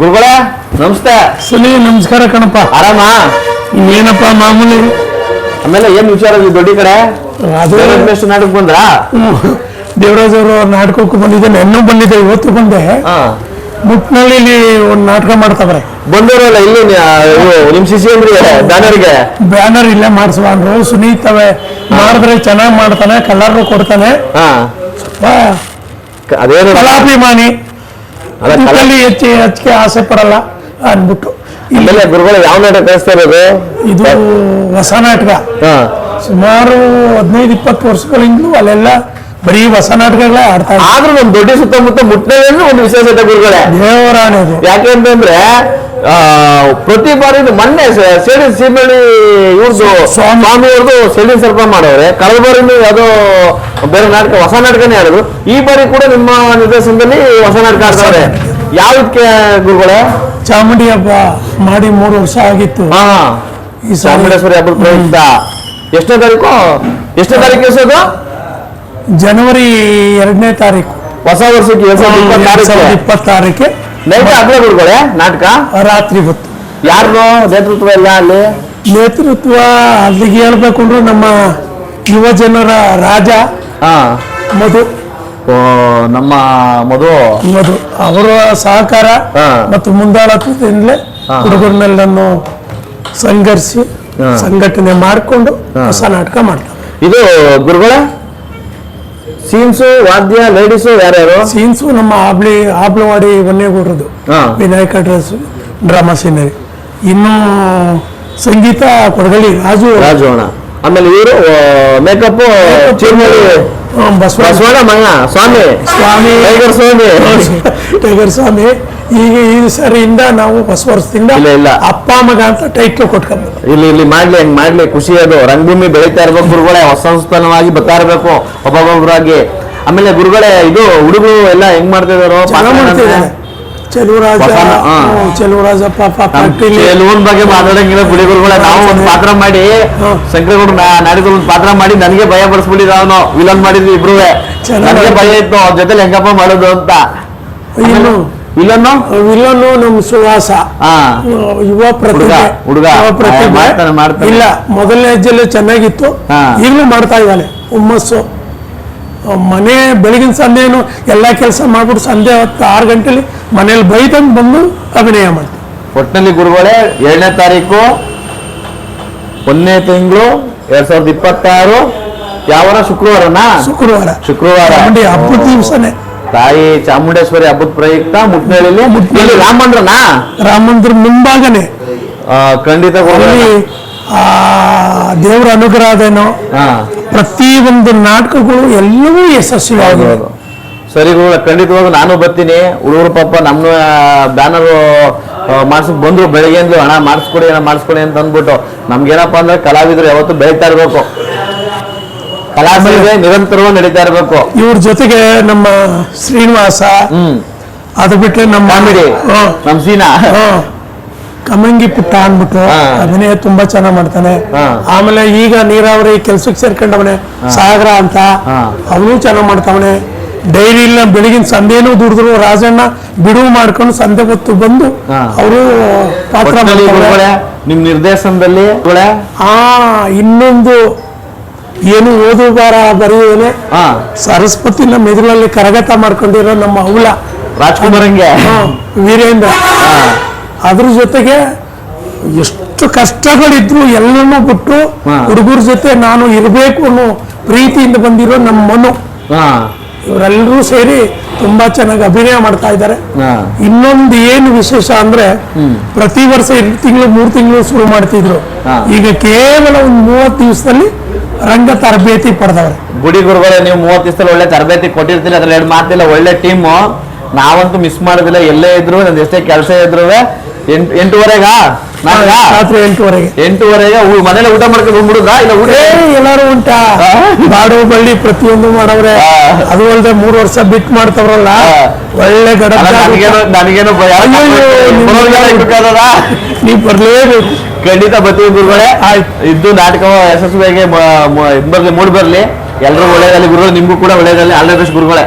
ಗುರುಗಳ ನಮಸ್ತೆ. ಸುನಿ ನಮಸ್ಕಾರ ಕಣಪ್ಪ. ಆರಾಮ? ಏನಪ್ಪ ಮಾಮೂಲಿ? ಆಮೇಲೆ ಏನ್ ವಿಚಾರ ಇದು ದೊಡ್ಡ ಕಡೆ? ಅದು ನಾಟಕ ಬಂದ್ರಾ? ದೇವರಾಜ್ ಅವರು ನಾಟಕಕ್ಕೆ ಬಂದಿದ್ದೆ ನೆನ್ನೂ ಬಂದಿದ್ದೆ ಇವತ್ತು ಬಂದೆ. ಮುಟ್ನಲ್ಲಿ ಇಲ್ಲಿ ಒಂದು ನಾಟಕ ಮಾಡ್ತಾವ್ರೆ ಬಂದವರಲ್ಲ ಇಲ್ಲಿ ನಿಮ್ ಶಿಶಿ ಅಂದ್ರೆ ಬ್ಯಾನರ್ಗೆ? ಬ್ಯಾನರ್ ಇಲ್ಲೇ ಮಾಡಿಸುವ ಅಂದ್ರು. ಸುನೀತವೆ ಮಾಡಿದ್ರೆ ಚೆನ್ನಾಗಿ ಮಾಡ್ತಾನೆ ಕಲರ್ ಕೊಡ್ತಾನೆ. ಅದೇನು ಕಲಾಭಿಮಾನಿ. ಇದರಲ್ಲಿ ಹೆಚ್ಚು ಹೆಚ್ಚಿಗೆ ಆಸೆ ಪಡಲ್ಲ ಅಂದ್ಬಿಟ್ಟು. ಇಲ್ಲಿ ಆಮೇಲೆ ಗುರುಗಳು ಯಾವ ನಾಟಕ ಕಳಿಸ್ತಾ ಇರೋದು? ಇದು ಹೊಸ ನಾಟಕ. ಸುಮಾರು ಹದಿನೈದು ಇಪ್ಪತ್ತು ವರ್ಷಗಳಿಂದಲೂ ಅಲ್ಲೆಲ್ಲ ಬರೀ ಹೊಸ ನಾಟಕಗಳೇ ಆಡ್ತಾ ಇದ್ದಾರೆ. ಆದ್ರೂ ನಮ್ ದೊಡ್ಡ ಸುತ್ತಮುತ್ತ ಮುಟ್ಟನೇ ಒಂದು ವಿಶೇಷತೆ ಗುರುಗಳೇ? ದೇವರಾಣೆದು ಯಾಕೆ ಅಂತಂದ್ರೆ ಆ, ಪ್ರತಿ ಬಾರಿ ಇದು ಮೊನ್ನೆ ಸ- ಸೇಡಿ ಸೀಮಳ್ಳಿ ಇವ್ರದ್ದು ಸ್ವಾಮಿ. ಸ್ವಾಮಿ. ಅವ್ರದ್ದು ಸೇಡಿ ಸರ್ಪ ಮಾಡವ್ರೆ ಕಳೆದ ಬಾರಿನೂ ಯಾವುದೋ ಬೇರೆ ನಾಟಕ ಹೊಸ ನಾಟಕನೇ ಆಡೋದು. ಈ ಬಾರಿ ಕೂಡ ನಿಮ್ಮ ನಿರ್ದೇಶನದಲ್ಲಿ ಹೊಸ ನಾಟಕ ಆಡ್ತಾರೆ ಯಾವ್ದಕ್ಕೆ ಗುರುಗಳೇ? ಚಾಮುಂಡಿ ಹಬ್ಬ ಮಾಡಿ ಮೂರು ವರ್ಷ ಆಗಿತ್ತು. ಹಾ. ಈ ಸಾರಿ ಚಾಮುಂಡೇಶ್ವರಿ ಹಬ್ಬದ ಪ್ರಯುಕ್ತ. ಎಷ್ಟನೇ ತಾರೀಕು? ಎಷ್ಟನೇ ತಾರೀಕು ಎಸೋದು ಜನವರಿ ಎರಡನೇ ತಾರೀಕು. ಹೊಸ ವರ್ಷಕ್ಕೆ ಎರಡ್ ಸಾವಿರದ ಇಪ್ಪತ್ತಾರಕ್ಕೆ ಸಾವಿರದ ಇಪ್ಪತ್ತಾರಕ್ಕೆ ನೈಟ್ ಆಗ್ಲೇ ಗುರುಗಳೇ ನಾಟಕ? ರಾತ್ರಿ ಹೊತ್ತು. ಯಾರು ನೇತೃತ್ವ ಎಲ್ಲ ಅಲ್ಲಿ? ನೇತೃತ್ವ ಅಲ್ಲಿಗೆ ಹೇಳ್ಬೇಕು ಅಂದ್ರೆ ನಮ್ಮ ಯುವ ಜನರ ರಾಜ ಹಾ. ಮಧು. ಓ, ನಮ್ಮ ಮಧು. ಮಧು. ಅವರ ಸಹಕಾರ ಹಾ. ಮತ್ತು ಮುಂದಾಳತ್ವದಿಂದಲೇ ಹಾ. ಹುಡುಗರನ್ನೆಲ್ಲನ್ನು ಸಂಘರ್ಷಿ ಹಾ. ಸಂಘಟನೆ ಮಾಡಿಕೊಂಡು ಹೊಸ ನಾಟಕ ಮಾಡ್ತಾರೆ. ಇದು ಗುರುಗಳ ಸೀನ್ಸು ವಾದ್ಯ ಲೇಡೀಸು ಯಾರ್ಯಾರು? ಸೀನ್ಸು ನಮ್ಮ ಆಬ್ಳಿ ಆಬ್ಳವಾಡಿ ವನ್ನೇಗೌಡರದು ಹಾ. Vinayaka dress drama scenery. ಇನ್ನು ಸಂಗೀತ ಕೊಡಗಲಿ ರಾಜು. ರಾಜು ಅಣ್ಣ. ಆಮೇಲೆ ಇವರು ಮೇಕಪ್ ಚಿರ್ಮಳಿ ಆ, ಬಸವರಾಜ ಬಸವಣ್ಣ ಮಂಗ ಸ್ವಾಮಿ. ಸ್ವಾಮಿ. ಟೈಗರ್ ಸ್ವಾಮಿ. ಟೈಗರ್ ಸ್ವಾಮಿ. ಈಗ ಈ ಸರಿಯಿಂದ ನಾವು ಹೊಸ ವರ್ಷದಿಂದ ಇಲ್ಲ, ಇಲ್ಲ. ಅಪ್ಪ ಮಗ ಅಂತ ಟೈಟ್ಲು ಕೊಟ್ಕೊಂಡು ಇಲ್ಲಿ ಇಲ್ಲಿ ಮಾಡ್ಲಿ ಹಂಗ್ ಮಾಡ್ಲಿ ಖುಷಿ ಅದು. ರಂಗಭೂಮಿ ಬೆಳೀತಾ ಇರ್ಬೇಕು ಗುರುಗಳೇ ಹೊಸ ಸಂಸ್ಥಾನವಾಗಿ ಬರ್ತಾ ಇರ್ಬೇಕು ಒಬ್ಬೊಬ್ಬೊಬ್ಬರಾಗಿ ಆಮೇಲೆ ಗುರುಗಳೇ ಇದು ಹುಡುಗರು ಎಲ್ಲ ಹೆಂಗ್ ಮಾಡ್ತಾ ಇದಾರೋ? ಚೆಲುವರಾಜ ಹಾ. ಹ್ಮ್, ಚೆಲುವರಾಜಪ್ಪ ಪಾಟೀಲ್ ಲೋನ್ ಬಗ್ಗೆ ಮಾತಾಡಂಗಿಲ್ಲ ಬಿಡಿ ಗುರುಗಳೇ. ನಾವು ಒಂದು ಪಾತ್ರ ಮಾಡಿ ಹಾ. ಶಂಕರಗೌಡ ನಾಡಿದ್ರು ಒಂದು ಪಾತ್ರ ಮಾಡಿ ನನಗೆ ಭಯ ಪಡಿಸ್ಬಿಟ್ಟಿದ ಅವನು. ವಿಲನ್ ಮಾಡಿದ್ವಿ ಇಬ್ರು ಚೆನ್ನಾಗಿ ನನಗೆ ಭಯ ಇತ್ತು ಅವ್ರ ಜೊತೆ ಹೆಂಗಪ್ಪ ಮಾಡೋದು ಅಂತ. ಇನ್ನು ವಿಲನ್ನು ವಿಲನ್ನು ನಮ್ ಸುಹಾಸ ಹಾ ಯುವ ಪ್ರತಿಭೆ. ಹುಡುಗ. ಯುವ ಪ್ರತಿಭೆ. ಮಾಡ್ತಾನೆ, ಮಾಡ್ತಾನೆ. ಇಲ್ಲ ಮೊದಲನೇ ಹೆಜ್ಜೆಲೆ ಚೆನ್ನಾಗಿತ್ತು. ಹಾ. ಈಗಲೂ ಮಾಡ್ತಾ ಇದ್ದಾನೆ ಹುಮ್ಮಸ್ಸು. ಆ, ಮನೆ ಬೆಳಗಿನ ಸಂಜೆನು ಎಲ್ಲ ಕೆಲಸ ಮಾಡ್ಬಿಟ್ಟು ಸಂಜೆ ಹೊತ್ತು ಆರು ಗಂಟೆಲಿ ಮನೇಲಿ ಬೈದಂಗೆ ಬಂದು ಅಭಿನಯ ಮಾಡ್ತಾರೆ ಒಟ್ಟಿನಲ್ಲಿ ಗುರುಗಳೇ ಏಳನೇ ತಾರೀಕು ಒಂದನೇ ತಿಂಗಳು ಎರಡ್ ಸಾವಿರದ ಇಪ್ಪತ್ತಾರು ಯಾವ ಶುಕ್ರವಾರನಾ? ಶುಕ್ರವಾರ. ಶುಕ್ರವಾರ. ಹಬ್ಬದ ದಿವಸನೇ. ತಾಯಿ ಚಾಮುಂಡೇಶ್ವರಿ ಹಬ್ಬದ ಪ್ರಯುಕ್ತ ಮುಟ್ನಳ್ಳಿಲಿ ಮುಟ್ನಳ್ಳಿ ರಾಮ ಮಂದಿರನಾ? ರಾಮ ಮಂದಿರ ಮುಂಭಾಗನೇ. ಖಂಡಿತ ಆ ದೇವರ ಅನುಗ್ರಹದೇನೋ ಹಾ. ಪ್ರತಿ ಒಂದು ನಾಟಕಗಳು ಎಲ್ಲವೂ ಯಶಸ್ವಿ. ಸರಿ ಗುರುಗಳ ಖಂಡಿತವಾಗ ನಾನು ಬರ್ತೀನಿ. ಹುಡುಗರು ಪಾಪ ನಮ್ಮ ಬ್ಯಾನರ್ ಮಾಡ್ಸಕ್ ಬಂದ್ರು ಅಂದ್ರು ಹಣ ಮಾಡಿಸ್ಕೊಡಿ ಏನೋ ಮಾಡಿಸ್ಕೊಡಿ ಅಂತ ಅಂದ್ಬಿಟ್ಟು ನಮ್ಗೇನಪ್ಪ ಅಂದ್ರೆ ಕಲಾವಿದರು ಯಾವತ್ತು ಬೆಳೀತಾ ಇರ್ಬೇಕು. ಕಲಾವಿದರೆ ನಿರಂತರವಾಗಿ ನಡೀತಾ ಇರಬೇಕು. ಇವ್ರ ಜೊತೆಗೆ ನಮ್ಮ ಶ್ರೀನಿವಾಸ ಹ್ಮ್. ಅದು ಬಿಟ್ರೆ ನಮ್ಮ ಕಾಮಿಡಿ. ನಮ್ಮ ನಮ್ ಸೀನಾ ಕಮಂಗಿ ಪುಟ್ಟ ಅಂದ್ಬಿಟ್ಟು ಅದನ್ನೇ ಅಭಿನಯ ತುಂಬಾ ಚೆನ್ನಾಗ್ ಮಾಡ್ತಾನೆ. ಆಮೇಲೆ ಈಗ ನೀರಾವರಿ ಕೆಲ್ಸಕ್ಕೆ ಸೇರ್ಕೊಂಡವನೆ ಸಾಗರ ಅಂತ. ಅವನು ಚೆನ್ನಾಗ್ ಮಾಡ್ತಾವನೆ. ಡೈರಿ ಇಲ್ಲ ಬೆಳಗಿನ ಸಂಧೆನೂ ದುಡಿದ್ರು ರಾಜಣ್ಣ ಬಿಡುವು ಮಾಡ್ಕೊಂಡು ಸಂಧೆ ಹೊತ್ತು ಬಂದು ಅವರು ಪಾತ್ರ. ನಿಮ್ ನಿರ್ದೇಶನದಲ್ಲಿ ಆ ಇನ್ನೊಂದು ಏನು ಓದು ಬಾರ ಬರೆಯುವನೆ ಹಾ. ನಮ್ಮ ಮೆದುಳಲ್ಲಿ ಕರಗತ ಮಾಡ್ಕೊಂಡಿರೋ ನಮ್ಮ ಅವಳ ರಾಜ್ಕುಮಾರ್ ಹಂಗೆ ವೀರೇಂದ್ರ. ಅದ್ರ ಜೊತೆಗೆ ಎಷ್ಟು ಕಷ್ಟಗಳಿದ್ರು ಎಲ್ಲನೂ ಬಿಟ್ಟು. ಹುಡುಗರ ಜೊತೆ ನಾನು ಇರಬೇಕು ಅನ್ನೋ ಪ್ರೀತಿಯಿಂದ ಬಂದಿರೋ ನಮ್ಮ ಮನು. ಇವರೆಲ್ಲರೂ ಸೇರಿ ತುಂಬಾ ಚೆನ್ನಾಗಿ ಅಭಿನಯ ಮಾಡ್ತಾ ಇದ್ದಾರೆ. ಇನ್ನೊಂದು ಏನು ವಿಶೇಷ ಅಂದ್ರೆ ಪ್ರತಿ ವರ್ಷ ಎರಡು ತಿಂಗಳು ಮೂರು ತಿಂಗಳು ಶುರು ಮಾಡ್ತಿದ್ರು. ಈಗ ಕೇವಲ ಒಂದು ಮೂವತ್ತು ದಿವಸದಲ್ಲಿ ರಂಗ ತರಬೇತಿ ಪಡೆದವ್ರೆ. ಗುಡಿ ಗುರುಗಳೇ, ನೀವು ಮೂವತ್ತು ದಿವಸದಲ್ಲಿ ಒಳ್ಳೆ ತರಬೇತಿ ಕೊಟ್ಟಿರ್ತೀರಿ. ಅದ್ರಲ್ಲಿ ಎರಡು ಮಾತಿಲ್ಲ, ಒಳ್ಳೆ ಟೀಮು. ನಾವಂತೂ ಮಿಸ್ ಮಾಡೋದಿಲ್ಲ. ಎಲ್ಲೇ ಇದ್ರು ನಂದು ಎಷ್ಟೇ ಕೆಲಸ ಇದ್ರು ಎಂಟೂವರೆಗಾ? ರಾತ್ರಿ ಎಂಟುವರೆಗೆ. ಎಂಟೂವರೆಗೆ? ಮನೇಲೆ ಊಟ ಮಾಡ್ಕೊಂಡು ಹೋಗ್ಬಿಡುದಾ ಇಲ್ಲ ಊಟ? ಎಲ್ಲರೂ ಉಂಟಾ. ಬಾಡು ಬಳ್ಳಿ ಪ್ರತಿಯೊಂದು ಮಾಡವ್ರೆ. ಅದು ಅಲ್ಲದೆ ಮೂರು ವರ್ಷ ಬಿಟ್ ಮಾಡ್ತಾವ್ರಲ್ಲ. ಒಳ್ಳೆ ಗಡ ನನಗೇನು ನನಗೇನು ಭಯ? ನೀವ್ ಬರ್ಲೇಬೇಕು. ಖಂಡಿತ ಬರ್ತೀವಿ ಗುರುಗಳೇ. ಇದ್ದು ನಾಟಕ ಯಶಸ್ವಿಯಾಗಿ ಮೂಡ್ ಬರ್ಲಿ. ಎಲ್ಲರೂ ಒಳ್ಳೇದಲ್ಲಿ ಗುರುಗಳು. ನಿಮ್ಗೂ ಕೂಡ ಒಳ್ಳೇದಲ್ಲಿ ಆಲ್ ದ ಬೆಸ್ಟ್ ಗುರುಗಳೇ.